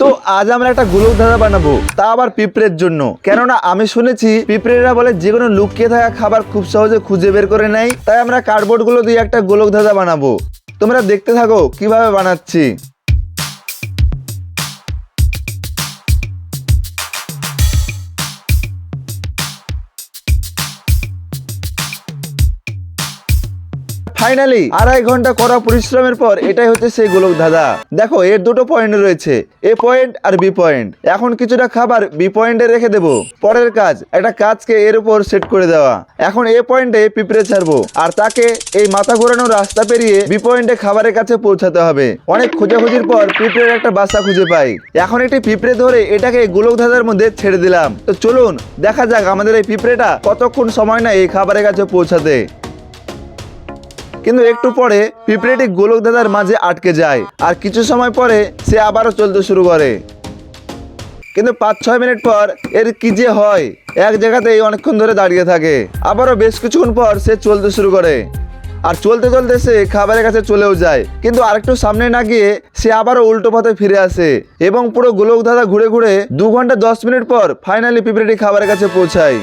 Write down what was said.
তো আজ আমরা একটা গোলক ধাঁধা বানাবো, তা আবার পিঁপড়ের জন্য। কেননা আমি শুনেছি, পিঁপড়েরা বলে যে কোনো লুকিয়ে থাকা খাবার খুব সহজে খুঁজে বের করে নেয়, তাই আমরা কার্ডবোর্ডগুলো দিয়ে একটা গোলক ধাঁধা বানাবো। তোমরা দেখতে থাকো কীভাবে বানাচ্ছি। ফাইনালি আড়াই ঘণ্টা করা পরিশ্রমের পর এটাই হচ্ছে সেই গোলক ধাঁধা। দেখো, এর দুটো পয়েন্ট রয়েছে, এ পয়েন্ট আর বি পয়েন্ট এখন কিছুটা খাবার বি পয়েন্টে রেখে দেবো। পরের কাজ, একটা কাজকে এর উপর সেট করে দেওয়া। এখন এ পয়েন্টে পিঁপড়ে ছাড়বো, আর তাকে এই মাথা ঘোরানোর রাস্তা পেরিয়ে বি পয়েন্টে খাবারের কাছে পৌঁছাতে হবে। অনেক খোঁজাখুঁজির পর পিঁপড়ের একটা বাসা খুঁজে পাই। এখন একটি পিঁপড়ে ধরে এটাকে গোলক ধাঁধার মধ্যে ছেড়ে দিলাম। তো চলুন, দেখা যাক আমাদের এই পিঁপড়েটা কতক্ষণ সময় নেয় এই খাবারের কাছে পৌঁছাতে। কিন্তু একটু পরে পিঁপড়েটি গোলক দাদার মাঝে আটকে যায়। আর কিছু সময় পরে সে আবারও চলতে শুরু করে। কিন্তু পাঁচ, ছয় মিনিট পর এর কি যে হয়, এক জায়গাতেই অনেকক্ষণ ধরে দাঁড়িয়ে থাকে। আবারও বেশ কিছুক্ষণ পর সে চলতে শুরু করে। আর চলতে চলতে সে খাবারের কাছে চলেও যায়। কিন্তু আরেকটু সামনে না গিয়ে সে আবারও উল্টো পথে ফিরে আসে এবং পুরো গোলক দাদা ঘুরে ঘুরে দু ঘণ্টা দশ মিনিট পর ফাইনালি পিঁপড়েটি খাবারের কাছে পৌঁছায়।